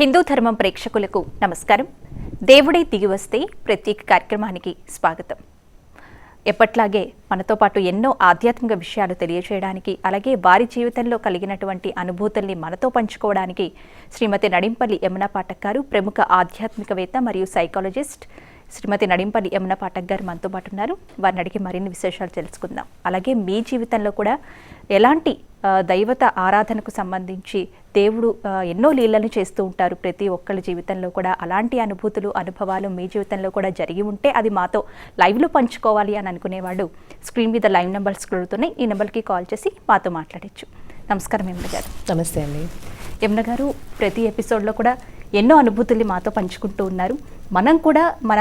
హిందూ ధర్మం ప్రేక్షకులకు నమస్కారం. దేవుడే దిగి వస్తే ప్రత్యేక కార్యక్రమానికి స్వాగతం. ఎప్పట్లాగే మనతో పాటు ఎన్నో ఆధ్యాత్మిక విషయాలు తెలియజేయడానికి అలాగే వారి జీవితంలో కలిగినటువంటి అనుభూతుల్ని మనతో పంచుకోవడానికి శ్రీమతి నడింపల్లి యమున పాఠక్ గారు ప్రముఖ ఆధ్యాత్మికవేత్త మరియు సైకాలజిస్ట్ శ్రీమతి నడింపల్లి యమున పాఠక్ గారు మనతో పాటు ఉన్నారు. వారిని అడిగి మరిన్ని విశేషాలు తెలుసుకుందాం. అలాగే మీ జీవితంలో కూడా ఎలాంటి దైవత ఆరాధనకు సంబంధించి దేవుడు ఎన్నో లీలలు చేస్తూ ఉంటారు. ప్రతి ఒక్కళ్ళ జీవితంలో కూడా అలాంటి అనుభూతులు అనుభవాలు మీ జీవితంలో కూడా జరిగి ఉంటే అది మాతో లైవ్లో పంచుకోవాలి అని అనుకునేవాడు. స్క్రీన్ మీద లైవ్ నెంబర్స్ కలుగుతున్నాయి ఈ నెంబర్కి కాల్ చేసి మాతో మాట్లాడచ్చు. నమస్కారం యమున గారు. నమస్తే అండి. యమున గారు ప్రతి ఎపిసోడ్లో కూడా ఎన్నో అనుభూతుల్ని మాతో పంచుకుంటూ ఉన్నారు. మనం కూడా మన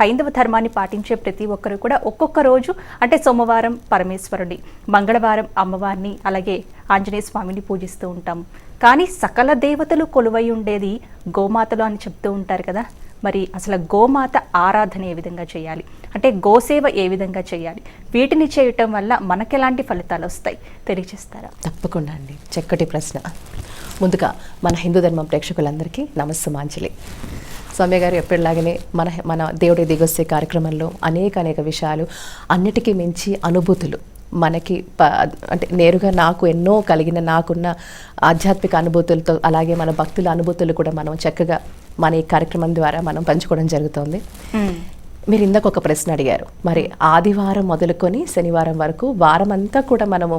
హైందవ ధర్మాన్ని పాటించే ప్రతి ఒక్కరు కూడా ఒక్కొక్క రోజు అంటే సోమవారం పరమేశ్వరుడి మంగళవారం అమ్మవారిని అలాగే ఆంజనేయ స్వామిని పూజిస్తూ ఉంటాం. కానీ సకల దేవతలు కొలువై ఉండేది గోమాతలు అని చెప్తూ ఉంటారు కదా. మరి అసలు గోమాత ఆరాధన ఏ విధంగా చేయాలి? అంటే గోసేవ ఏ విధంగా చేయాలి? వీటిని చేయటం వల్ల మనకెలాంటి ఫలితాలు వస్తాయి? తెలియజేస్తారా? తప్పకుండా అండి. చక్కటి ప్రశ్న. ముందుగా మన హిందూ ధర్మం ప్రేక్షకులందరికీ నమస్సమాంజలి. స్వామి గారు ఎప్పటిలాగానే మన మన దేవుడి దిగొస్తే కార్యక్రమంలో అనేక అనేక విషయాలు అన్నిటికీ మించి అనుభూతులు. మనకి అంటే నేరుగా నాకు ఎన్నో కలిగిన నాకున్న ఆధ్యాత్మిక అనుభూతులతో అలాగే మన భక్తుల అనుభూతులు కూడా మనం చక్కగా మన ఈ కార్యక్రమం ద్వారా మనం పంచుకోవడం జరుగుతుంది. మీరు ఇందాక ఒక ప్రశ్న అడిగారు. మరి ఆదివారం మొదలుకొని శనివారం వరకు వారం అంతా కూడా మనము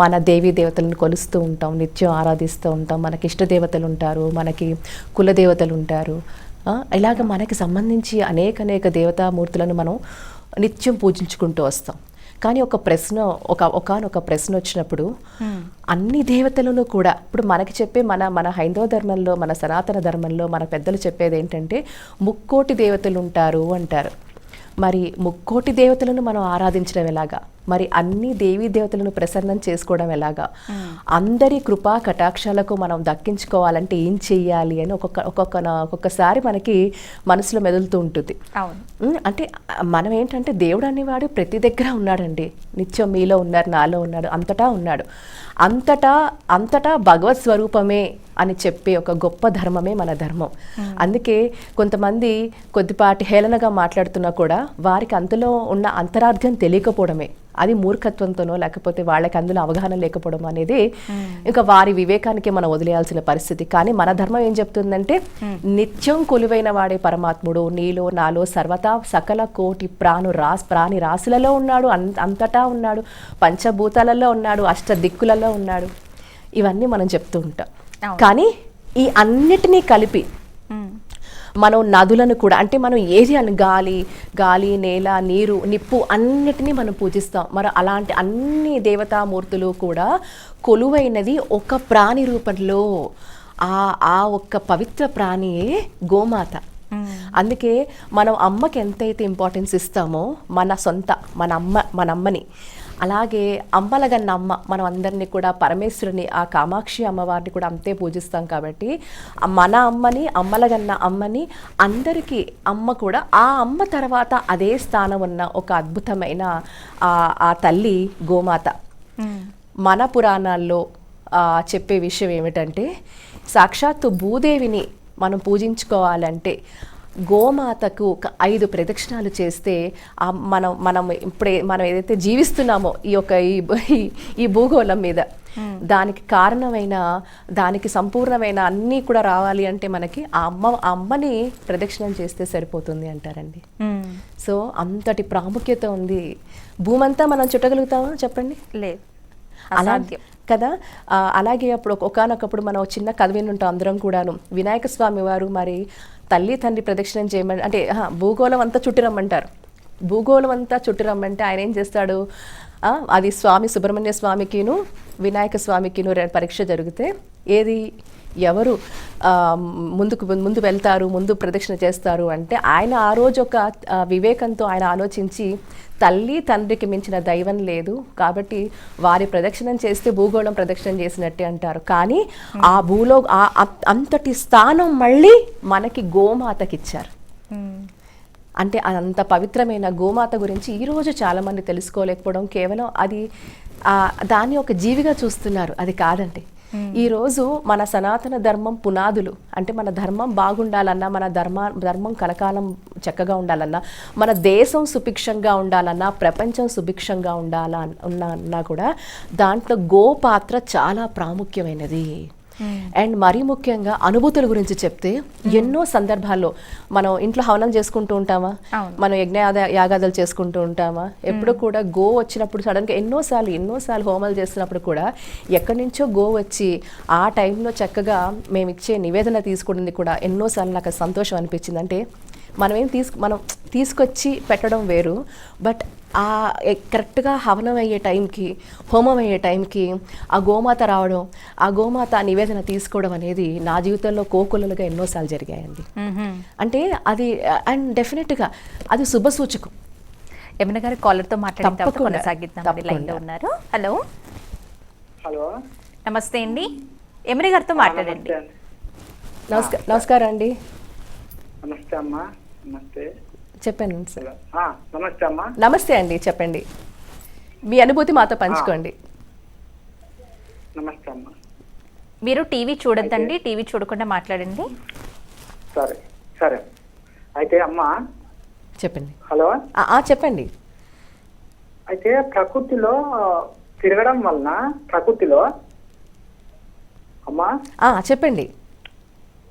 మన దేవీ దేవతలను కొలుస్తూ ఉంటాం నిత్యం ఆరాధిస్తూ ఉంటాం. మనకి ఇష్ట దేవతలు ఉంటారు మనకి కుల దేవతలు ఉంటారు. ఇలాగ మనకి సంబంధించి అనేక అనేక దేవతామూర్తులను మనం నిత్యం పూజించుకుంటూ వస్తాం. కానీ ఒక ప్రశ్న ఒక ఒకనొక ప్రశ్న వచ్చినప్పుడు అన్ని దేవతలను కూడా ఇప్పుడు మనకి చెప్పే మన మన హైందవ ధర్మంలో మన సనాతన ధర్మంలో మన పెద్దలు చెప్పేది ఏంటంటే ముక్కోటి దేవతలు ఉంటారు అంటారు. మరి ముక్కోటి దేవతలను మనం ఆరాధించడం ఎలాగా? మరి అన్ని దేవీ దేవతలను ప్రసన్నం చేసుకోవడం ఎలాగా? అందరి కృపా కటాక్షాలకు మనం దక్కించుకోవాలంటే ఏం చెయ్యాలి అని ఒక్కొక్క ఒక్కొక్క ఒక్కొక్కసారి మనకి మనసులో మెదులుతూ ఉంటుంది. అంటే మనం ఏంటంటే దేవుడు అనేవాడు ప్రతి దగ్గర ఉన్నాడండి. నిత్యం మీలో ఉన్నారు నాలో ఉన్నాడు అంతటా ఉన్నాడు. అంతటా అంతటా భగవత్ స్వరూపమే అని చెప్పే ఒక గొప్ప ధర్మమే మన ధర్మం. అందుకే కొంతమంది కొద్దిపాటి హేళనగా మాట్లాడుతున్నా కూడా వారికి అందులో ఉన్న అంతరార్థం తెలియకపోవడమే. అది మూర్ఖత్వంతోనో లేకపోతే వాళ్ళకి అందులో అవగాహన లేకపోవడం అనేది ఇంకా వారి వివేకానికి మనం వదిలేయాల్సిన పరిస్థితి కానీ మన ధర్మం ఏం చెప్తుందంటే నిత్యం కొలువైన వాడే పరమాత్ముడు నీలో నాలో సర్వతా సకల కోటి ప్రాణు రాస్ ప్రాణి రాశులలో ఉన్నాడు అంతటా ఉన్నాడు పంచభూతాలలో ఉన్నాడు అష్ట దిక్కులలో ఉన్నాడు ఇవన్నీ మనం చెప్తూ ఉంటాం. కానీ ఈ అన్నిటినీ కలిపి. మనం నదులను కూడా అంటే మనం ఏది అని గాలి గాలి నేల నీరు నిప్పు అన్నిటినీ మనం పూజిస్తాం. మరి అలాంటి అన్ని దేవతామూర్తులు కూడా కొలువైనది ఒక ప్రాణి రూపంలో ఆ ఆ ఒక్క పవిత్ర ప్రాణియే గోమాత. అందుకే మనం అమ్మకి ఎంతైతే ఇంపార్టెన్స్ ఇస్తామో మన సొంత మన అమ్మ మన అమ్మని అలాగే అమ్మలగన్న అమ్మ మనం అందరినీ కూడా పరమేశ్వరుని ఆ కామాక్షి అమ్మవారిని కూడా అంతే పూజిస్తాం కాబట్టి మన అమ్మని అమ్మలగన్న అమ్మని అందరికీ అమ్మ కూడా ఆ అమ్మ తర్వాత అదే స్థానం ఉన్న ఒక అద్భుతమైన ఆ తల్లి గోమాత. మన పురాణాల్లో చెప్పే విషయం ఏమిటంటే సాక్షాత్తు భూదేవిని మనం పూజించుకోవాలంటే గోమాతకు ఒక ఐదు ప్రదక్షిణాలు చేస్తే మనం మనం ఇప్పుడే మనం ఏదైతే జీవిస్తున్నామో ఈ యొక్క ఈ భూగోళం మీద దానికి కారణమైన దానికి సంపూర్ణమైన అన్నీ కూడా రావాలి అంటే మనకి ఆ అమ్మ ఆ అమ్మని ప్రదక్షిణం చేస్తే సరిపోతుంది అంటారండి. ఉమ్. సో అంతటి ప్రాముఖ్యత ఉంది. భూమంతా మనం చుట్టగలుగుతామా? చెప్పండి. లేదు. అలా కదా? అలాగే అప్పుడు ఒకనొకప్పుడు మనం చిన్న కథ వినుంటాం అందరం కూడాను. వినాయక స్వామి వారు మరి తల్లి తండ్రి ప్రదక్షిణం చేయమని అంటే భూగోళం అంతా చుట్టిరమ్మంటారు. భూగోళం అంతా చుట్టిరమ్మంటే ఆయన ఏం చేస్తాడు? అది స్వామి సుబ్రహ్మణ్య స్వామికిను వినాయక స్వామికిను పరీక్ష జరిగితే ఏది ఎవరు ముందుకు ముందు వెళ్తారు ముందు ప్రదక్షిణ చేస్తారు అంటే ఆయన ఆ రోజు ఒక వివేకంతో ఆయన ఆలోచించి తల్లి తండ్రికి మించిన దైవం లేదు కాబట్టి వారి ప్రదక్షిణం చేస్తే భూగోళం ప్రదక్షిణం చేసినట్టే అంటారు. కానీ ఆ భూలో ఆ అంతటి స్థానం మళ్ళీ మనకి గోమాతకి ఇచ్చారు అంటే అంత పవిత్రమైన గోమాత గురించి ఈరోజు చాలామంది తెలుసుకోలేకపోవడం కేవలం అది దాన్ని ఒక జీవిగా చూస్తున్నారు. అది కాదండి. ఈ రోజు మన సనాతన ధర్మం పునాదులు. అంటే మన ధర్మం బాగుండాలన్నా మన ధర్మ ధర్మం కలకాలం చక్కగా ఉండాలన్నా మన దేశం సుభిక్షంగా ఉండాలన్నా ప్రపంచం సుభిక్షంగా ఉండాలా ఉన్నా కూడా దాంట్లో గో పాత్ర చాలా ప్రాముఖ్యమైనది. అండ్ మరీ ముఖ్యంగా అనుభూతుల గురించి చెప్తే ఎన్నో సందర్భాల్లో మనం ఇంట్లో హవనం చేసుకుంటూ ఉంటామా. మనం యజ్ఞ యాగాదులు చేసుకుంటూ ఉంటామా? ఎప్పుడు కూడా గో వచ్చినప్పుడు సడన్గా ఎన్నోసార్లు ఎన్నోసార్లు హోమాలు చేస్తున్నప్పుడు కూడా ఎక్కడి నుంచో గో వచ్చి ఆ టైంలో చక్కగా మేము ఇచ్చే నివేదన తీసుకుంటుంది కూడా ఎన్నోసార్లు నాకు సంతోషం అనిపించింది. అంటే మనం ఏం తీసుకు మనం తీసుకొచ్చి పెట్టడం వేరు. బట్ ఆ కరెక్ట్గా హవనం అయ్యే టైంకి హోమం అయ్యే టైంకి ఆ గోమాత రావడం ఆ గోమాత నివేదన తీసుకోవడం అనేది నా జీవితంలో కోకొల్లలుగా ఎన్నోసార్లు జరిగాయండి. అంటే అది అండ్ డెఫినెట్గా అది శుభ సూచకం. యమున గారు కాలర్తో ఉన్నారు. హలో. హలో. నమస్తే అండి. ఎమిరి గారితో మాట్లాడండి. నమస్కారం నమస్కారం అండి. నమస్తే అమ్మా. నమస్తే. చెప్పండి సార్ హలో. ఆ, నమస్తే అమ్మా. నమస్తే అండి చెప్పండి. మీ అనుభూతి మాతో పంచుకోండి. నమస్తే అమ్మా. మీరు టీవీ చూడొద్దండి టీవీ చూడకుండా మాట్లాడండి. సరే సరే. అయితే అమ్మా. చెప్పండి. హలో. చెప్పండి. అయితే ప్రకృతిలో తిరగడం వలన ప్రకృతిలో అమ్మా. ఆ, చెప్పండి.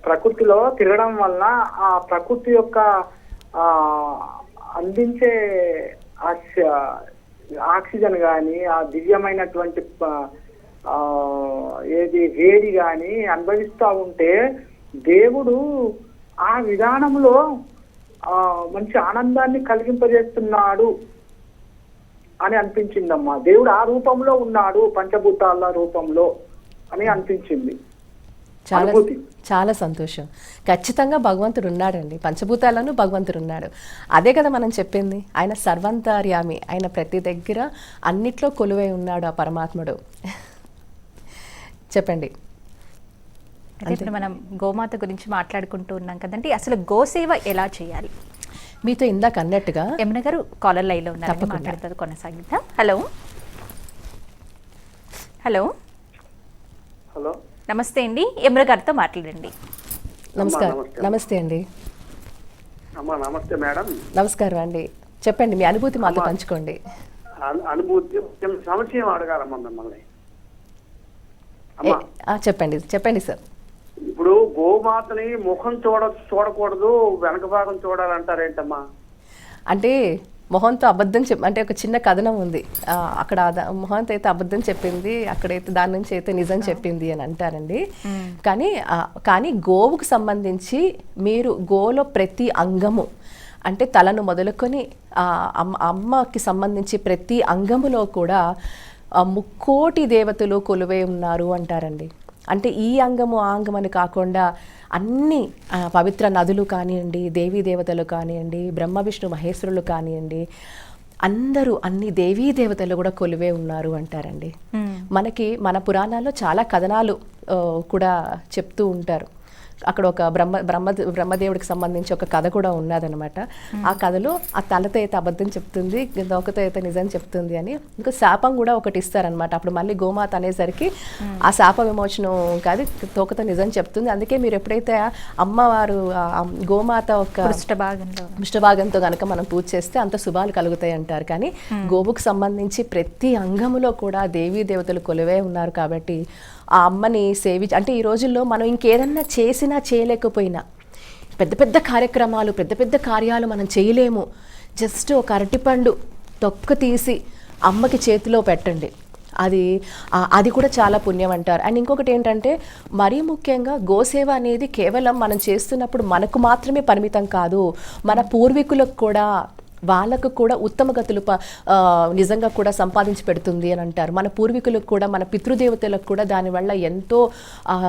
ప్రకృతిలో తిరగడం వలన ఆ ప్రకృతి యొక్క అందించే ఆక్సిజన్ కానీ ఆ దివ్యమైనటువంటి ఏది వేడి కానీ అనుభవిస్తూ ఉంటే దేవుడు ఆ విధానంలో మంచి ఆనందాన్ని కలిగింపజేస్తున్నాడు అని అనిపించిందమ్మా. దేవుడు ఆ రూపంలో ఉన్నాడు పంచభూతాల రూపంలో అని అనిపించింది. చాలా. చాలా సంతోషం. ఖచ్చితంగా భగవంతుడు ఉన్నాడండి. పంచభూతాలను భగవంతుడు ఉన్నాడు. అదే కదా మనం చెప్పింది. ఆయన సర్వంతర్యామి. ఆయన ప్రతి దగ్గర అన్నిట్లో కొలువై ఉన్నాడు ఆ పరమాత్ముడు. చెప్పండి. అయితే ఇప్పుడు మనం గోమాత గురించి మాట్లాడుకుంటూ ఉన్నాం కదండి. అసలు గోసేవ ఎలా చేయాలి? మీతో ఇందాక అన్నట్టుగా యమున గారు కాలర్ లైన్లో ఉన్నారు. మాట్లాడుతుంది కొనసాగిద్దాం. హలో. హలో. హలో. నమస్తే అండి యమున గారితో మాట్లాడండి. నమస్కారం. నమస్తే. అండి. అమ్మా నమస్తే మేడం. నమస్కారం అండి. చెప్పండి మీ అనుభూతి మాతో. పంచుకోండి. అను- అనుభూతి అడగాలమ్మా మిమ్మల్ని. ఆ, చెప్పండి చెప్పండి సార్. ఇప్పుడు గోమాతని ముఖం చూడ చూడకూడదు వెనక భాగం చూడాలంటారేంటమ్మా? అంటే మొహంతో అబద్ధం చెప్ అంటే ఒక చిన్న కథనం ఉంది. అక్కడ మొహంతో అయితే అబద్ధం చెప్పింది అక్కడైతే దాని నుంచి అయితే నిజం చెప్పింది అని అంటారండి. కానీ కానీ గోవుకు సంబంధించి మీరు గోలో ప్రతి అంగము అంటే తలను మొదలుకొని అమ్మకి సంబంధించి ప్రతి అంగములో కూడా ముక్కోటి దేవతలు కొలువై ఉన్నారు అంటారండి. అంటే ఈ అంగము ఆ అంగం అని కాకుండా అన్ని పవిత్ర నదులు కానివ్వండి దేవీ దేవతలు కానివ్వండి బ్రహ్మ విష్ణు మహేశ్వరులు కానివ్వండి అందరూ అన్ని దేవీ దేవతలు కూడా కొలువే ఉన్నారు అంటారండి. మనకి మన పురాణాల్లో చాలా కథనాలు కూడా చెప్తూ ఉంటారు. అక్కడ ఒక బ్రహ్మ బ్రహ్మ బ్రహ్మదేవుడికి సంబంధించి ఒక కథ కూడా ఉన్నదనమాట ఆ కథలో ఆ తలతో అయితే అబద్ధం చెప్తుంది దోకతో అయితే నిజం చెప్తుంది అని. ఇంకా శాపం కూడా ఒకటి ఇస్తారనమాట అప్పుడు మళ్ళీ గోమాత అనేసరికి ఆ శాప విమోచనం కాదు తోకతో నిజం చెప్తుంది. అందుకే మీరు ఎప్పుడైతే అమ్మవారు గోమాత ఒక పృష్ఠభాగంతో కనుక మనం పూజ చేస్తే అంత శుభాలు కలుగుతాయి అంటారు. కానీ గోవుకు సంబంధించి ప్రతి అంగములో కూడా దేవీ దేవతలు కొలువే ఉన్నారు కాబట్టి ఆ అమ్మని సేవి అంటే ఈ రోజుల్లో మనం ఇంకేదన్నా చేసినా చేయలేకపోయినా పెద్ద పెద్ద కార్యక్రమాలు పెద్ద పెద్ద కార్యాలు మనం చేయలేము. జస్ట్ ఒక అరటిపండు తొక్క తీసి అమ్మకి చేతిలో పెట్టండి. అది అది కూడా చాలా పుణ్యం అంటారు. అండ్ ఇంకొకటి ఏంటంటే మరీ ముఖ్యంగా గోసేవ అనేది కేవలం మనం చేస్తున్నప్పుడు మనకు మాత్రమే పరిమితం కాదు. మన పూర్వీకులకు కూడా వాళ్ళకు కూడా ఉత్తమ గతులు నిజంగా కూడా సంపాదించి పెడుతుంది అని అంటారు. మన పూర్వీకులకు కూడా మన పితృదేవతలకు కూడా దానివల్ల ఎంతో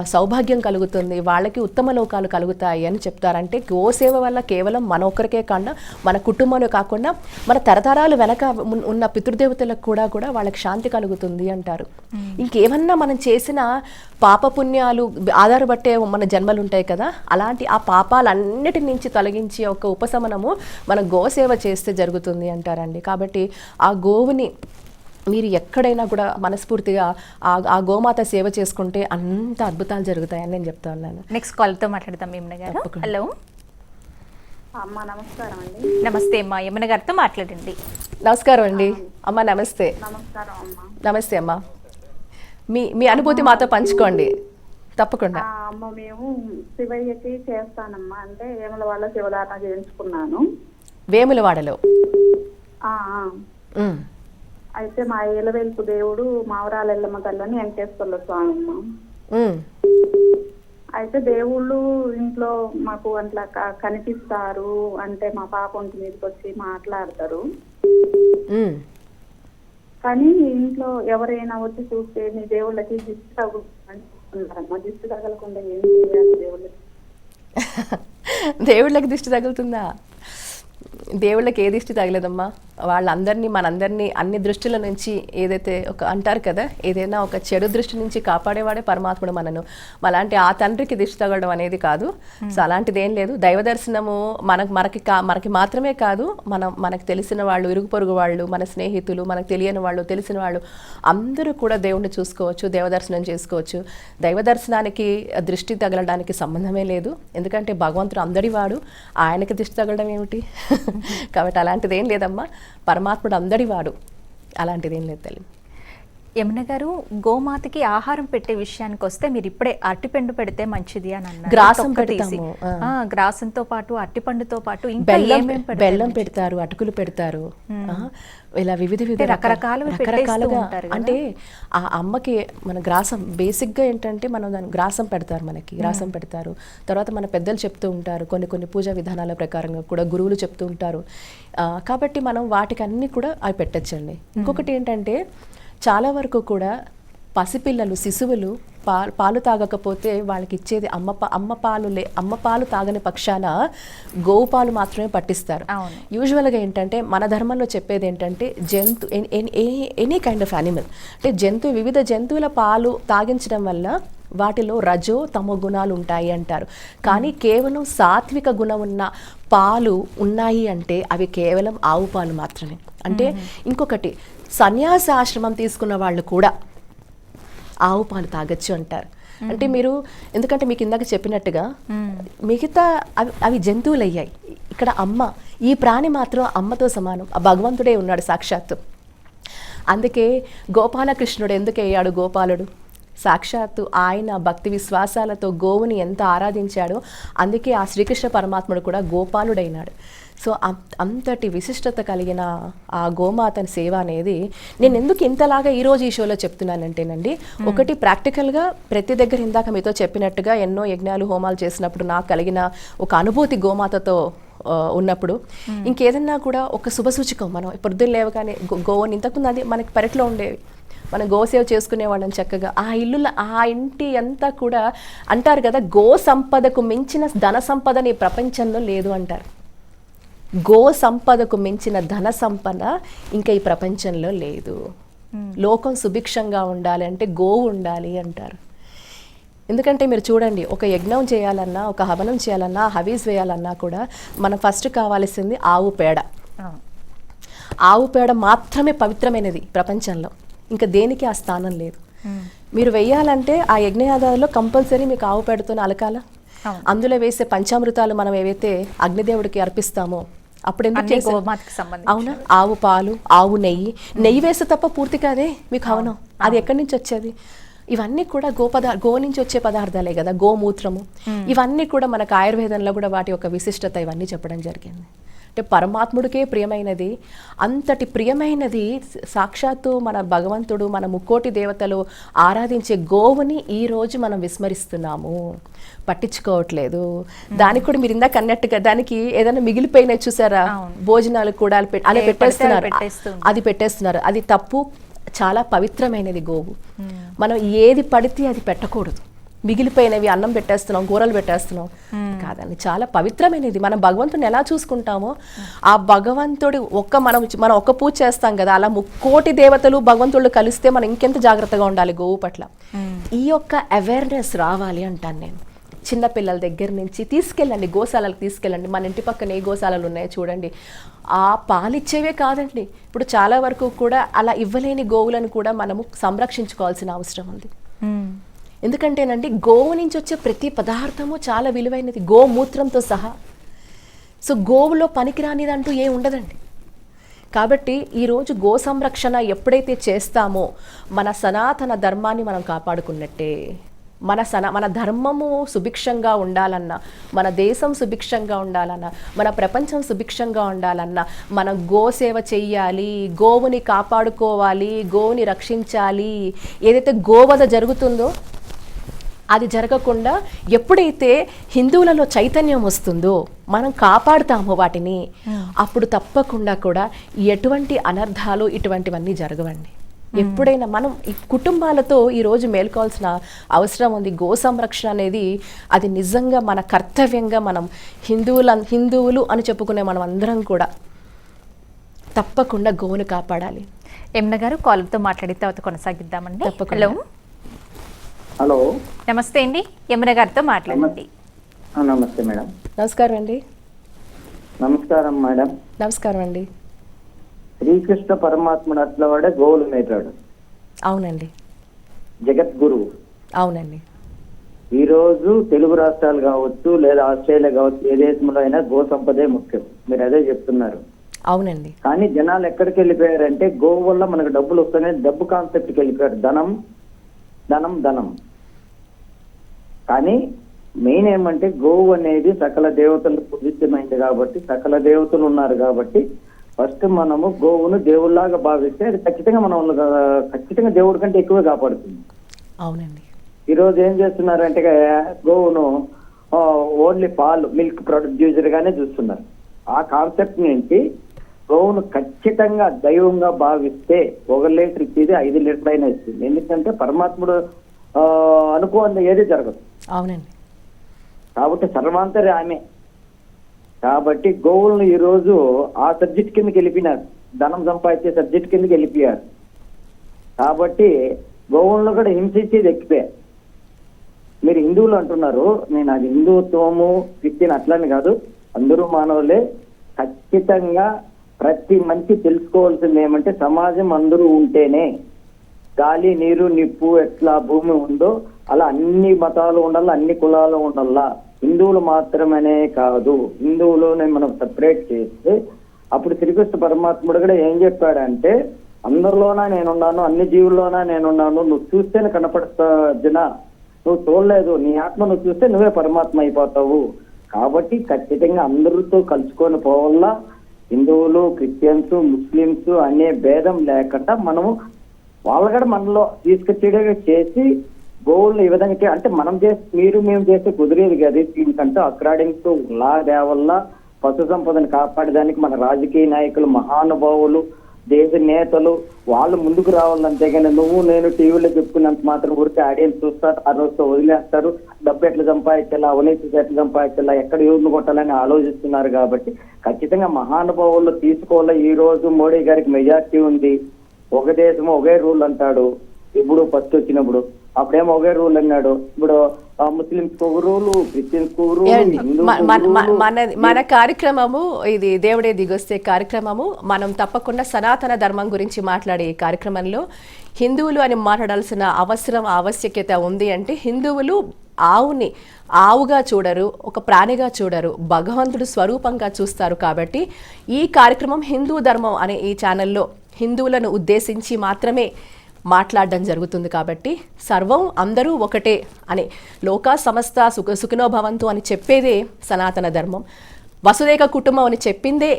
సౌభాగ్యం కలుగుతుంది. వాళ్ళకి ఉత్తమ లోకాలు కలుగుతాయి అని చెప్తారు. అంటే గోసేవ వల్ల కేవలం మన ఒక్కరికే కాకుండా మన కుటుంబంలో కాకుండా మన తరతరాలు వెనక ఉన్- ఉన్న పితృదేవతలకు కూడా కూడా వాళ్ళకి శాంతి కలుగుతుంది అంటారు. ఇంకేమన్నా మనం చేసిన పాపపుణ్యాలు ఆధారపట్టే మన జన్మలు ఉంటాయి కదా అలాంటి ఆ పాపాలన్నిటి నుంచి తొలగించి ఒక ఉపశమనము మన గోసేవ చేస్తే జరుగుతుంది అంటారండి. కాబట్టి ఆ గోవుని మీరు ఎక్కడైనా కూడా మనస్ఫూర్తిగా ఆ గోమాత సేవ చేసుకుంటే అంత అద్భుతాలు జరుగుతాయని నేను చెప్తా ఉన్నాను. నెక్స్ట్ కాల్తో మాట్లాడదాం యమున గారు. హలో అమ్మ నమస్కారం అండి. నమస్తే అమ్మా. యమున గారితో మాట్లాడండి. నమస్కారం అండి. అమ్మ నమస్తే. నమస్కారం అమ్మ. నమస్తే అమ్మ. మీ మీ అనుభూతి మాతో పంచుకోండి. తప్పకుండా. అమ్మ మేము శివయ్యకి చేస్తానమ్మా. అంటే ఏమల వల్ల శివధారణ చేయించుకున్నాను. వేములవాడలో. అయితే మా ఏలవేల్పు దేవుడు మావరాల ఎల్లమ్మ తల్లని వెంకటేశ్వర్ల స్వామి అమ్మ అయితే దేవుళ్ళు ఇంట్లో మాకు అట్లా కనిపిస్తారు. అంటే మా పాప ఒంటి మీదకి వచ్చి మాట్లాడతారు. కానీ ఇంట్లో ఎవరైనా వచ్చి చూస్తే మీ దేవుళ్ళకి దిష్టి తగులుతుందమ్మా దిష్టి తగలకుండా ఏం చేయాలి దేవుళ్ళకి? దేవుళ్ళకి దిష్టి తగులుతుందా? దేవుళ్ళకి ఏ దిష్టి తగలేదమ్మా? వాళ్ళందరినీ మనందరినీ అన్ని దృష్టిల నుంచి ఏదైతే ఒక అంటారు కదా ఏదైనా ఒక చెడు దృష్టి నుంచి కాపాడేవాడే పరమాత్ముడు మనను. అలాంటి ఆ తండ్రికి దిష్టి తగలడం అనేది కాదు. సో అలాంటిది ఏం లేదు. దైవ దర్శనము మనకు మనకి కా మనకి మాత్రమే కాదు. మనం మనకు తెలిసిన వాళ్ళు ఇరుగు పొరుగు వాళ్ళు మన స్నేహితులు మనకు తెలియని వాళ్ళు తెలిసిన వాళ్ళు అందరూ కూడా దేవుణ్ణి చూసుకోవచ్చు దేవ దర్శనం చేసుకోవచ్చు. దైవ దర్శనానికి దృష్టి తగలడానికి సంబంధమే లేదు. ఎందుకంటే భగవంతుడు అందడివాడు ఆయనకి దృష్టి తగలడం ఏమిటి? కాబట్టి అలాంటిది ఏం లేదమ్మా. పరమాత్ముడు అందడివాడు అలాంటిది ఏం లేదు తల్లి. యమున గారు గోమాతకి ఆహారం పెట్టే విషయానికి వస్తే మీరు ఇప్పుడే అరటిపండు పెడితే మంచిది అని అన్నారు. గ్రాసం. ఆ, గ్రాసంతో పాటు అరటిపండుతో పాటు బెల్లం బెల్లం పెడతారు అటుకులు పెడతారు. ఇలా వివిధ వివిధ అంటే రకాల- రకరకాలువి పెట్టేస్తూ రకరకాలుగా? అంటే ఆ అమ్మకి మన గ్రాసం బేసిక్గా ఏంటంటే మనం దాని గ్రాసం పెడతారు మనకి గ్రాసం పెడతారు. తర్వాత మన పెద్దలు చెప్తూ ఉంటారు కొన్ని కొన్ని పూజా విధానాల ప్రకారంగా కూడా గురువులు చెప్తూ ఉంటారు. ఆ, కాబట్టి మనం వాటికి అన్ని కూడా అవి పెట్టచ్చండి. ఇంకొకటి ఏంటంటే చాలా వరకు కూడా పసిపిల్లలు శిశువులు పా పాలు తాగకపోతే వాళ్ళకి ఇచ్చేది అమ్మ అమ్మ పాలు లే అమ్మ పాలు తాగని పక్షాన గోవు పాలు మాత్రమే పట్టిస్తారు. యూజువల్గా ఏంటంటే మన ధర్మంలో చెప్పేది ఏంటంటే జంతు ఎనీ కైండ్ ఆఫ్ యానిమల్. అంటే జంతు వివిధ జంతువుల పాలు తాగించడం వల్ల వాటిలో రజో తమో గుణాలు ఉంటాయి అంటారు. కానీ కేవలం సాత్విక గుణం ఉన్న పాలు ఉన్నాయి అంటే అవి కేవలం ఆవు పాలు మాత్రమే. అంటే ఇంకొకటి సన్యాసాశ్రమం తీసుకున్న వాళ్ళు కూడా ఆవు పాలు తాగొచ్చు అంటారు. అంటే మీరు ఎందుకంటే మీకు ఇందాక చెప్పినట్టుగా మిగతా అవి అవి జంతువులు అయ్యాయి ఇక్కడ అమ్మ ఈ ప్రాణి మాత్రం అమ్మతో సమానం. ఆ భగవంతుడే ఉన్నాడు సాక్షాత్తు. అందుకే గోపాలకృష్ణుడు ఎందుకు అయ్యాడు గోపాలుడు? సాక్షాత్తు ఆయన భక్తి విశ్వాసాలతో గోవుని ఎంత ఆరాధించాడో అందుకే ఆ శ్రీకృష్ణ పరమాత్ముడు కూడా గోపాలుడైనాడు. సో అంతటి విశిష్టత కలిగిన ఆ గోమాతని సేవ అనేది నేను ఎందుకు ఇంతలాగా ఈరోజు ఈ షోలో చెప్తున్నానంటేనండి ఒకటి ప్రాక్టికల్గా ప్రతి దగ్గర ఇందాక మీతో చెప్పినట్టుగా ఎన్నో యజ్ఞాలు హోమాలు చేసినప్పుడు నాకు కలిగిన ఒక అనుభూతి గోమాతతో ఉన్నప్పుడు ఇంకేదన్నా కూడా ఒక శుభసూచకం మనం పొద్దున్న లేవగానే గో- గోవుని ఇంతకుముందు అది మనకి పెరట్లో ఉండేవి. మనం గోసేవ చేసుకునే వాళ్ళం చక్కగా. ఆ ఇల్లు ఆ ఇంటి అంతా కూడా అంటారు కదా గో సంపదకు మించిన ధన సంపదని ఈ ప్రపంచంలో లేదు అంటారు. గో సంపదకు మించిన ధన సంపద ఇంకా ఈ ప్రపంచంలో లేదు. లోకం సుభిక్షంగా ఉండాలి అంటే గోవు ఉండాలి అంటారు. ఎందుకంటే మీరు చూడండి ఒక యజ్ఞం చేయాలన్నా ఒక హవనం చేయాలన్నా హవీస్ వేయాలన్నా కూడా మనకు ఫస్ట్ కావాల్సింది ఆవు పేడ. ఆవు పేడ మాత్రమే పవిత్రమైనది ప్రపంచంలో. ఇంకా దేనికి ఆ స్థానం లేదు. మీరు వెయ్యాలంటే ఆ యజ్ఞయాదాలలో కంపల్సరీ మీకు ఆవు పేడతోనే అలకాల. అందులో వేసే పంచామృతాలు మనం ఏవైతే అగ్నిదేవుడికి అర్పిస్తామో అప్పుడు అవునా? ఆవు పాలు ఆవు నెయ్యి. నెయ్యి వేస్తే తప్ప పూర్తి కాదే? మీకు హవనం అది ఎక్కడి నుంచి వచ్చేది? ఇవన్నీ కూడా గో పదార్ గో నుంచి వచ్చే పదార్థాలే కదా గోమూత్రము. ఇవన్నీ కూడా మనకు ఆయుర్వేదంలో కూడా వాటి యొక్క విశిష్టత ఇవన్నీ చెప్పడం జరిగింది. అంటే పరమాత్ముడికే ప్రియమైనది. అంతటి ప్రియమైనది సాక్షాత్తు మన భగవంతుడు మన ముక్కోటి దేవతలు ఆరాధించే గోవుని ఈ రోజు మనం విస్మరిస్తున్నాము. పట్టించుకోవట్లేదు. దానికి కూడా మీరు ఇందాక అన్నట్టుగా దానికి ఏదైనా మిగిలిపోయినాయి చూసారా. భోజనాలు కూడా అలా పెట్టేస్తున్నారు. అది పెట్టేస్తున్నారు. అది తప్పు చాలా పవిత్రమైనది గోవు. మనం ఏది పడితే అది పెట్టకూడదు. మిగిలిపోయినవి అన్నం పెట్టేస్తున్నాం కూరలు పెట్టేస్తున్నాం. కాదండి చాలా పవిత్రమైనది. మనం భగవంతుని ఎలా చూసుకుంటామో ఆ భగవంతుడి ఒక్క మనం మనం ఒక్క పూజ చేస్తాం కదా అలా ముక్కోటి దేవతలు భగవంతుళ్ళు కలిస్తే మనం ఇంకెంత జాగ్రత్తగా ఉండాలి గోవు పట్ల. ఈ యొక్క అవేర్నెస్ రావాలి అంటాను నేను. చిన్న పిల్లల దగ్గర నుంచి తీసుకెళ్ళండి గోశాలకు తీసుకెళ్ళండి. మన ఇంటి పక్కన ఏ గోశాలలు ఉన్నాయో చూడండి. ఆ పాలిచ్చేవే కాదండి. ఇప్పుడు చాలా వరకు కూడా అలా ఇవ్వలేని గోవులను కూడా మనము సంరక్షించుకోవాల్సిన అవసరం ఉంది. ఎందుకంటేనండి గోవు నుంచి వచ్చే ప్రతి పదార్థము చాలా విలువైనది గోమూత్రంతో సహా. సో గోవులో పనికిరానిదంటూ ఏ ఉండదండి. కాబట్టి ఈరోజు గో సంరక్షణ ఎప్పుడైతే చేస్తామో మన సనాతన ధర్మాన్ని మనం కాపాడుకున్నట్టే. మన సన మన ధర్మము సుభిక్షంగా ఉండాలన్నా మన దేశం సుభిక్షంగా ఉండాలన్నా మన ప్రపంచం సుభిక్షంగా ఉండాలన్నా మనం గోసేవ చెయ్యాలి గోవుని కాపాడుకోవాలి గోవుని రక్షించాలి. ఏదైతే గోవధ జరుగుతుందో అది జరగకుండా ఎప్పుడైతే హిందువులలో చైతన్యం వస్తుందో మనం కాపాడుతామో వాటిని అప్పుడు తప్పకుండా కూడా ఎటువంటి అనర్థాలు ఇటువంటివన్నీ జరగవండి. ఎప్పుడైనా మనం ఈ కుటుంబాలతో ఈరోజు మేల్కోవాల్సిన అవసరం ఉంది. గో సంరక్షణ అనేది అది నిజంగా మన కర్తవ్యంగా మనం హిందువుల హిందువులు అని చెప్పుకునే మనం అందరం కూడా తప్పకుండా గోవును కాపాడాలి. యమున గారు కాలర్తో మాట్లాడిన తర్వాత కొనసాగిద్దామండి. హలో. హలో. నమస్తే అండి యమున గారితో మాట్లాడండి. నమస్తే. మేడం. నమస్కారం అండి. నమస్కారం మేడం. నమస్కారం అండి. శ్రీకృష్ణ పరమాత్ముడు అట్లా వాడే గోవులు మేటాడు. అవునండి. జగద్గురువు అవునండి. ఈ రోజు తెలుగు రాష్ట్రాలు కావచ్చు లేదా ఆస్ట్రేలియా కావచ్చు ఏ దేశంలో అయినా గో సంపదే ముఖ్యం. మీరు అదే చెప్తున్నారు. అవునండి. కానీ జనాలు ఎక్కడికి వెళ్ళిపోయారంటే గోవు వల్ల మనకు డబ్బులు వస్తున్నాయి డబ్బు కాన్సెప్ట్కి వెళ్ళిపోయారు. ధనం ధనం ధనం. కానీ మెయిన్ ఏమంటే గోవు అనేది సకల దేవతలకు పూజితమైంది కాబట్టి సకల దేవతలు ఉన్నారు కాబట్టి ఫస్ట్ మనము గోవును దేవుళ్ళలాగా భావిస్తే అది ఖచ్చితంగా మనం ఖచ్చితంగా దేవుడి కంటే ఎక్కువ కాపాడుతుంది. అవునండి. ఈ రోజు ఏం చేస్తున్నారంటే గోవును ఓన్లీ పాలు మిల్క్ ప్రొడ్యూసర్ గానే చూస్తున్నారు. ఆ కాన్సెప్ట్ నుంచి గోవును ఖచ్చితంగా దైవంగా భావిస్తే ఒక లీటర్ ఇచ్చేది ఐదు లీటర్ అయినా ఇస్తుంది. ఎందుకంటే పరమాత్ముడు అనుకోని ఏది జరగదు. అవునండి. కాబట్టి సర్వాంతరి ఆమె. కాబట్టి గోవులను ఈరోజు ఆ సబ్జెక్ట్ కిందకి వెళ్ళిపోయినారు. ధనం సంపాదించే సబ్జెక్ట్ కిందకి వెళ్ళిపోయారు. కాబట్టి గోవులను కూడా హింసించేది ఎక్కిపోయా మీరు హిందువులు అంటున్నారు. నేను అది హిందుత్వము క్రిస్టియన్ అట్లని కాదు. అందరూ మానవులే. ఖచ్చితంగా ప్రతి మంచి తెలుసుకోవాల్సింది ఏమంటే సమాజం అందరూ ఉంటేనే. గాలి నీరు నిప్పు ఎట్లా భూమి ఉందో అలా అన్ని మతాలు ఉండాలా అన్ని కులాలు ఉండాలా? హిందువులు మాత్రమనే కాదు. హిందువులోనే మనం సపరేట్ చేస్తే అప్పుడు శ్రీకృష్ణ పరమాత్ముడు కూడా ఏం చెప్పాడంటే అందరిలోనా నేనున్నాను అన్ని జీవుల్లోనా నేనున్నాను నువ్వు చూస్తేనే కనపడతా జన. నువ్వు చూడలేదు నీ ఆత్మ నువ్వు చూస్తే నువ్వే పరమాత్మ అయిపోతావు. కాబట్టి ఖచ్చితంగా అందరితో కలుసుకొని పోవాలా. హిందువులు క్రిస్టియన్స్ ముస్లిమ్స్ అనే భేదం లేకుండా మనము వాళ్ళు కూడా మనలో తీసుకొచ్చేటగా చేసి గోల్డ్ ఈ విధంగా అంటే మనం చేసి మీరు మేము చేస్తే కుదిరేది కదా. దీనికంటే అక్రాడింగ్ టు లా దేవల్ల పశు సంపదను కాపాడడానికి మన రాజకీయ నాయకులు మహానుభావులు దేశ నేతలు వాళ్ళు ముందుకు రావాలి అంతేగాని నువ్వు నేను టీవీలో చెప్పుకున్నంత మాత్రం ఊరికే ఆడియన్స్ చూస్తారు ఆ రోజుతో వదిలేస్తారు. డబ్బు ఎట్లా సంపాదించాలా అవినీతి ఎట్లా సంపాదించాలా ఎక్కడ ఎవరిని కొట్టాలని ఆలోచిస్తున్నారు కాబట్టి ఖచ్చితంగా మహానుభావులు తీసుకోవాలి. ఈ రోజు మోడీ గారికి మెజార్టీ ఉంది. ఒక దేశం ఒకే రూల్ అంటాడు. ఇప్పుడు ఫస్ట్ వచ్చినప్పుడు. అప్పుడేమో ఒకే రూల్ అన్నాడు. ఇప్పుడు ముస్లింస్ ఒక రూలు క్రిస్టియన్స్ ఒక రూలు మన కార్యక్రమము ఇది దేవుడే దిగొస్తే కార్యక్రమము మనం తప్పకుండా సనాతన ధర్మం గురించి మాట్లాడే ఈ కార్యక్రమంలో హిందువులు అని మాట్లాడాల్సిన అవసరం ఆవశ్యకత ఉంది అంటే హిందువులు ఆవుని ఆవుగా చూడరు ఒక ప్రాణిగా చూడరు భగవంతుడు స్వరూపంగా చూస్తారు కాబట్టి ఈ కార్యక్రమం హిందూ ధర్మం అనే ఈ ఛానల్లో హిందువులను ఉద్దేశించి మాత్రమే మాట్లాడడం జరుగుతుంది కాబట్టి సర్వం అందరూ ఒకటే అని లోకా సమస్త సుఖ సుఖినో భవంతు అని చెప్పేదే సనాతన ధర్మం. వసుదేక కుటుంబం అని చెప్పిందే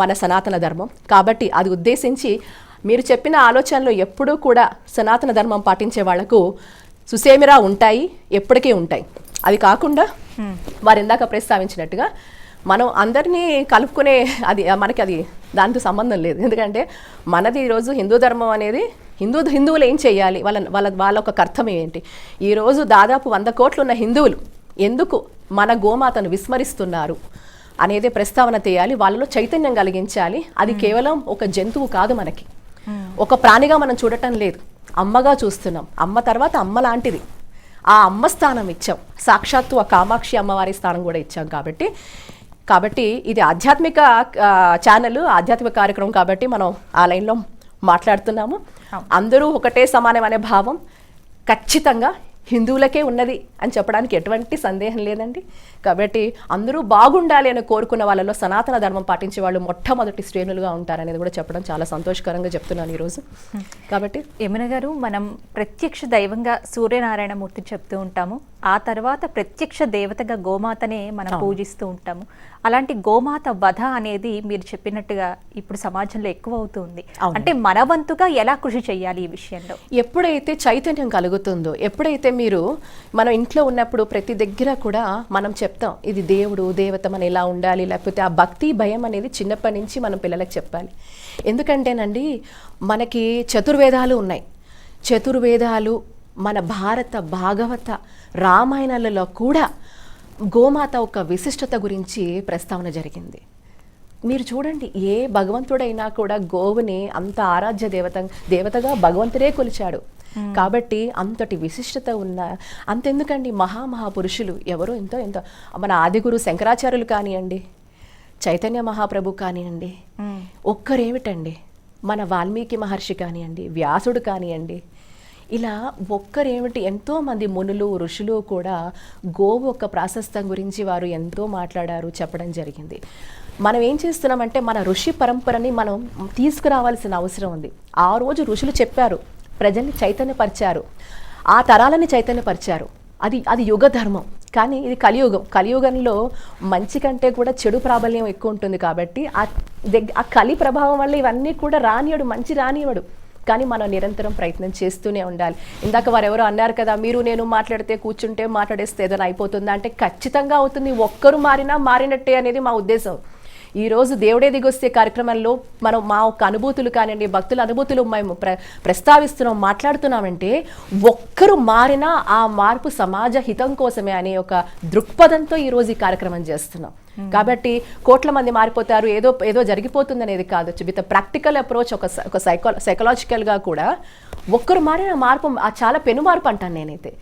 మన సనాతన ధర్మం. కాబట్టి అది ఉద్దేశించి మీరు చెప్పిన ఆలోచనలు ఎప్పుడూ కూడా సనాతన ధర్మం పాటించే వాళ్ళకు సుసేమిరా ఉంటాయి ఎప్పటికీ ఉంటాయి. అది కాకుండా వారు ఇందాక ప్రస్తావించినట్టుగా మనం అందరినీ కలుపుకునే అది మనకి అది దాంతో సంబంధం లేదు. ఎందుకంటే మనది ఈరోజు హిందూ ధర్మం అనేది హిందూ హిందువులు ఏం చేయాలి? వాళ్ళ వాళ్ళ వాళ్ళ ఒక కర్తవ్యం ఏంటి? ఈరోజు దాదాపు వంద కోట్లు ఉన్న హిందువులు ఎందుకు మన గోమాతను విస్మరిస్తున్నారు అనేది ప్రస్తావన చేయాలి వాళ్ళలో చైతన్యం కలిగించాలి. అది కేవలం ఒక జంతువు కాదు మనకి. ఒక ప్రాణిగా మనం చూడటం లేదు. అమ్మగా చూస్తున్నాం. అమ్మ తర్వాత అమ్మ లాంటిది. ఆ అమ్మ స్థానం ఇచ్చాం. సాక్షాత్తు ఆ కామాక్షి అమ్మవారి స్థానం కూడా ఇచ్చాం కాబట్టి కాబట్టి ఇది ఆధ్యాత్మిక ఛానల్ ఆధ్యాత్మిక కార్యక్రమం కాబట్టి మనం ఆ లైన్లో మాట్లాడుతున్నాము. అందరూ ఒకటే సమానం అనే భావం. ఖచ్చితంగా హిందువులకే ఉన్నది అని చెప్పడానికి ఎటువంటి సందేహం లేదండి. కాబట్టి అందరూ బాగుండాలి అని కోరుకున్న వాళ్ళలో సనాతన ధర్మం పాటించే వాళ్ళు మొట్టమొదటి శ్రేణులుగా ఉంటారనేది కూడా చెప్పడం చాలా సంతోషకరంగా చెప్తున్నాను ఈరోజు. కాబట్టి యమున గారు మనం ప్రత్యక్ష దైవంగా సూర్యనారాయణ మూర్తి చెప్తూ ఉంటాము. ఆ తర్వాత ప్రత్యక్ష దేవతగా గోమాతనే మనం పూజిస్తూ ఉంటాము. అలాంటి గోమాత వధ అనేది మీరు చెప్పినట్టుగా ఇప్పుడు సమాజంలో ఎక్కువ అవుతుంది. అంటే మన వంతుగా ఎలా కృషి చేయాలి ఈ విషయంలో? ఎప్పుడైతే చైతన్యం కలుగుతుందో ఎప్పుడైతే మీరు మనం ఇంట్లో ఉన్నప్పుడు ప్రతి దగ్గర కూడా మనం చెప్తాం. ఇది దేవుడు దేవత మన ఇలా ఉండాలి లేకపోతే ఆ భక్తి భయం అనేది చిన్నప్పటి నుంచి మనం పిల్లలకు చెప్పాలి. ఎందుకంటేనండి మనకి చతుర్వేదాలు ఉన్నాయి. చతుర్వేదాలు మన భారత భాగవత రామాయణాలలో కూడా గోమాత ఒక విశిష్టత గురించి ప్రస్తావన జరిగింది. మీరు చూడండి ఏ భగవంతుడైనా కూడా గోవుని అంత ఆరాధ్య దేవత దేవతగా భగవంతుడే కొలిచాడు. కాబట్టి అంతటి విశిష్టత ఉన్న అంతెందుకండి మహామహాపురుషులు? ఎవరో ఎంతో ఎంతో. మన ఆదిగురు శంకరాచార్యులు కానివ్వండి చైతన్య మహాప్రభు కానివ్వండి ఒక్కరేమిటండి? మన వాల్మీకి మహర్షి కానివ్వండి వ్యాసుడు కానివ్వండి ఇలా ఒక్కరేమిటి ఎంతో మంది మునులు ఋషులు కూడా గోవు యొక్క ప్రాశస్తం గురించి వారు ఎంతో మాట్లాడారు చెప్పడం జరిగింది. మనం ఏం చేస్తున్నామంటే మన ఋషి పరంపరని మనం తీసుకురావాల్సిన అవసరం ఉంది. ఆ రోజు ఋషులు చెప్పారు ప్రజల్ని చైతన్యపరిచారు. ఆ తరాలని చైతన్యపరిచారు. అది అది యుగ ధర్మం. కానీ ఇది కలియుగం. కలియుగంలో మంచి కంటే కూడా చెడు ప్రాబల్యం ఎక్కువ ఉంటుంది కాబట్టి ఆ దగ్గ ఆ కలి ప్రభావం వల్ల ఇవన్నీ కూడా రానియడు మంచి రానియడు. కానీ మనం నిరంతరం ప్రయత్నం చేస్తూనే ఉండాలి. ఇందాక వారు ఎవరో అన్నారు కదా మీరు నేను మాట్లాడితే కూర్చుంటే మాట్లాడేస్తే ఏదైనా అయిపోతుందా? అంటే ఖచ్చితంగా అవుతుంది. ఒక్కరు మారినా మారినట్టే అనేది మా ఉద్దేశం. ఈ రోజు దేవుడే దిగొస్తే కార్యక్రమంలో మనం మా యొక్క అనుభూతులు కానివ్వండి భక్తుల అనుభూతులు మేము ప్ర ప్రస్తావిస్తున్నాం మాట్లాడుతున్నామంటే ఒక్కరు మారినా ఆ మార్పు సమాజ హితం కోసమే అనే ఒక దృక్పథంతో ఈ రోజు ఈ కార్యక్రమం చేస్తున్నాం. కాబట్టి కోట్ల మంది మారిపోతారు ఏదో ఏదో జరిగిపోతుంది అనేది కాదు విత్ ప్రాక్టికల్ అప్రోచ్ ఒక ఒక సైకో సైకలాజికల్గా కూడా ఒక్కరు మారిన మార్పు చాలా పెను మార్పు అంటాను నేనైతే.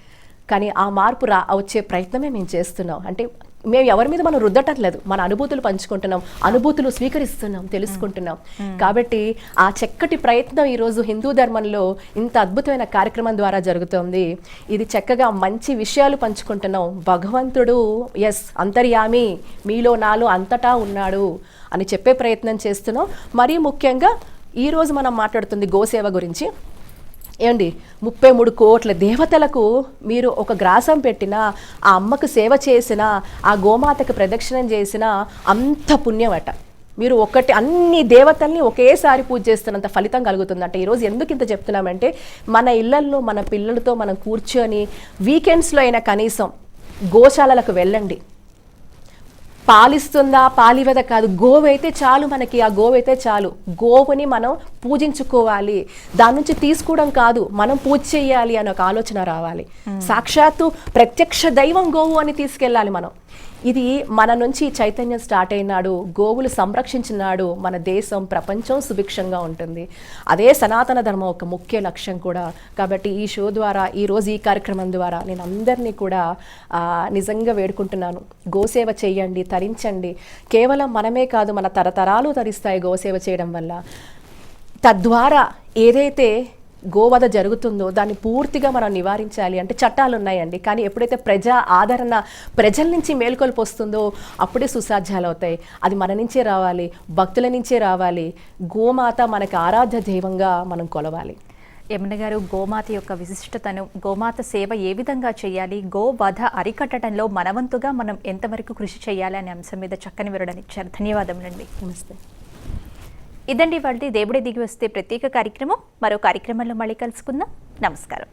కానీ ఆ మార్పు రా వచ్చే ప్రయత్నమే మేము చేస్తున్నాం. అంటే మేము ఎవరి మీద మనం రుద్దటం లేదు. మన అనుభూతులు పంచుకుంటున్నాం అనుభూతులు స్వీకరిస్తున్నాం తెలుసుకుంటున్నాం. కాబట్టి ఆ చక్కటి ప్రయత్నం ఈరోజు హిందూ ధర్మంలో ఇంత అద్భుతమైన కార్యక్రమం ద్వారా జరుగుతోంది. ఇది చక్కగా మంచి విషయాలు పంచుకుంటున్నాం. భగవంతుడు ఎస్ అంతర్యామి మీలో నాలో అంతటా ఉన్నాడు అని చెప్పే ప్రయత్నం చేస్తున్నాం. మరీ ముఖ్యంగా ఈరోజు మనం మాట్లాడుతుంది గోసేవ గురించి. ఏమండి ముప్పై మూడు కోట్ల దేవతలకు మీరు ఒక గ్రాసం పెట్టినా ఆ అమ్మకు సేవ చేసినా ఆ గోమాతకు ప్రదక్షిణం చేసినా అంత పుణ్యమట. మీరు ఒకటి అన్ని దేవతల్ని ఒకేసారి పూజ చేస్తున్నంత ఫలితం కలుగుతుందంట. ఈరోజు ఎందుకు ఇంత చెప్తున్నామంటే మన ఇళ్ళల్లో మన పిల్లలతో మనం కూర్చొని వీకెండ్స్లో అయినా కనీసం గోశాలలకు వెళ్ళండి. పాలిస్తుందా? పాలివద కాదు. గోవైతే చాలు మనకి. ఆ గోవైతే చాలు. గోవుని మనం పూజించుకోవాలి. దాని నుంచి తీసుకోవడం కాదు. మనం పూజ చేయాలి అని ఒక ఆలోచన రావాలి. సాక్షాత్తు ప్రత్యక్ష దైవం గోవు అని తీసుకెళ్ళాలి మనం. ఇది మన నుంచి చైతన్యం స్టార్ట్ అయినాడు గోవులు సంరక్షించినాడు మన దేశం ప్రపంచం సుభిక్షంగా ఉంటుంది. అదే సనాతన ధర్మం ఒక ముఖ్య లక్ష్యం కూడా. కాబట్టి ఈ షో ద్వారా ఈరోజు ఈ కార్యక్రమం ద్వారా నేను అందరినీ కూడా నిజంగా వేడుకుంటున్నాను. గోసేవ చేయండి తరించండి. కేవలం మనమే కాదు మన తరతరాలు తరిస్తాయి గోసేవ చేయడం వల్ల. తద్వారా ఏదైతే గోవధ జరుగుతుందో దాన్ని పూర్తిగా మనం నివారించాలి అంటే చట్టాలు ఉన్నాయండి. కానీ ఎప్పుడైతే ప్రజా ఆదరణ ప్రజల నుంచి మేల్కొల్పు వస్తుందో అప్పుడే సుసాధ్యాలు అవుతాయి. అది మన నుంచే రావాలి భక్తుల నుంచే రావాలి. గోమాత మనకి ఆరాధ్య దైవంగా మనం కొలవాలి. యమున గారు గోమాత యొక్క విశిష్టతను గోమాత సేవ ఏ విధంగా చేయాలి గోవధ అరికట్టడంలో మనవంతుగా మనం ఎంతవరకు కృషి చేయాలి అనే అంశం మీద చక్కని వివరణ ఇచ్చారు. ధన్యవాదములండి. నమస్తే. ఇదండి వాళ్ళది దేవుడే దిగి వస్తే ప్రత్యేక కార్యక్రమం. మరో కార్యక్రమంలో మళ్ళీ కలుసుకుందాం. నమస్కారం.